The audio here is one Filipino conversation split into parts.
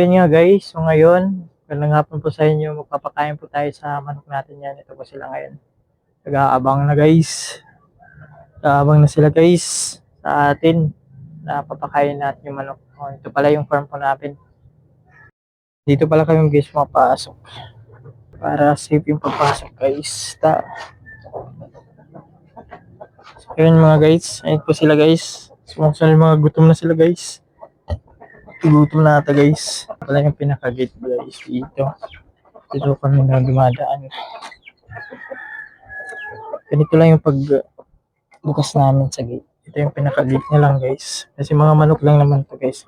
yun nga guys, so ngayon, magandang hapon po sa inyo, magpapakain po tayo sa manok natin yan. Ito po sila ngayon. Nag-aabang na guys. Nag-aabang na sila guys sa atin na papakain natin yung manok. O, ito pala yung farm po natin. Dito pala kami guys mapasok. Para safe yung papasok guys. Ta so, yun mga guys, ayun po sila guys. Sumunod mga gutom na sila guys. Gutom na ata guys. Wala yung pinaka-gate guys dito. Dito kami na dumadaan. Ganito lang yung pag bukas namin sa gate. Ito yung pinaka-gate niya lang guys. Kasi mga manok lang naman to guys.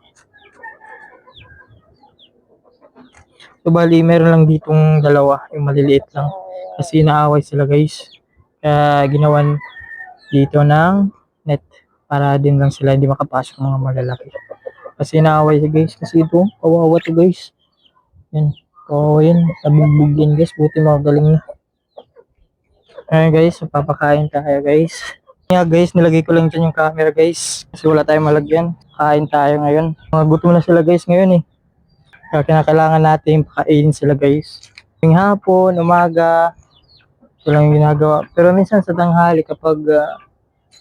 So bali meron lang ditong dalawa. Yung maliliit lang. Kasi naaway sila guys. Kaya ginawan dito ng net. Para din lang sila hindi makapasok mga malalaki. Kasi naaway siya guys. Kasi ito, kawawa to guys. Yan. Kawawa yan. Nabugbog yan guys. Buti magaling na. Ayan guys, papakain tayo guys. Nga guys, nilagay ko lang dyan yung camera guys. Kasi wala tayong malagyan. Kain tayo ngayon. Mga gutom na sila guys ngayon eh. Kaya kinakailangan natin pakainin sila guys. Yung hapon, umaga, ito lang yung ginagawa. Pero minsan sa tanghali kapag ah,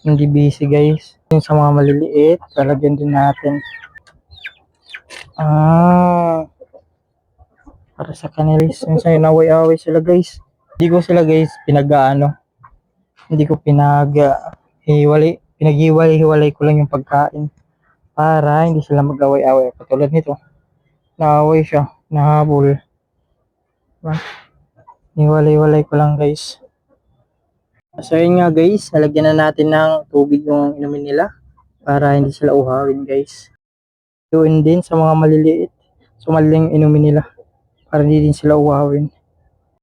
hindi busy guys, yung sa mga maliliit, talagyan din natin. Ah, para sa kanila, minsan yung away-away sila guys. Hindi ko sila guys pinag-ano, hindi ko pinag hiwalay, pinaghiwalay-hiwalay ko lang yung pagkain para hindi sila mag-away-away. Katulad nito, naaway siya, nahabol. Diba? Hiwalay-hiwalay ko lang guys. So yun nga guys, nalagyan na natin ng tubig yung inumin nila para hindi sila uhawin guys. Yun din sa mga maliliit, so mali inumin nila para hindi din sila uhawin.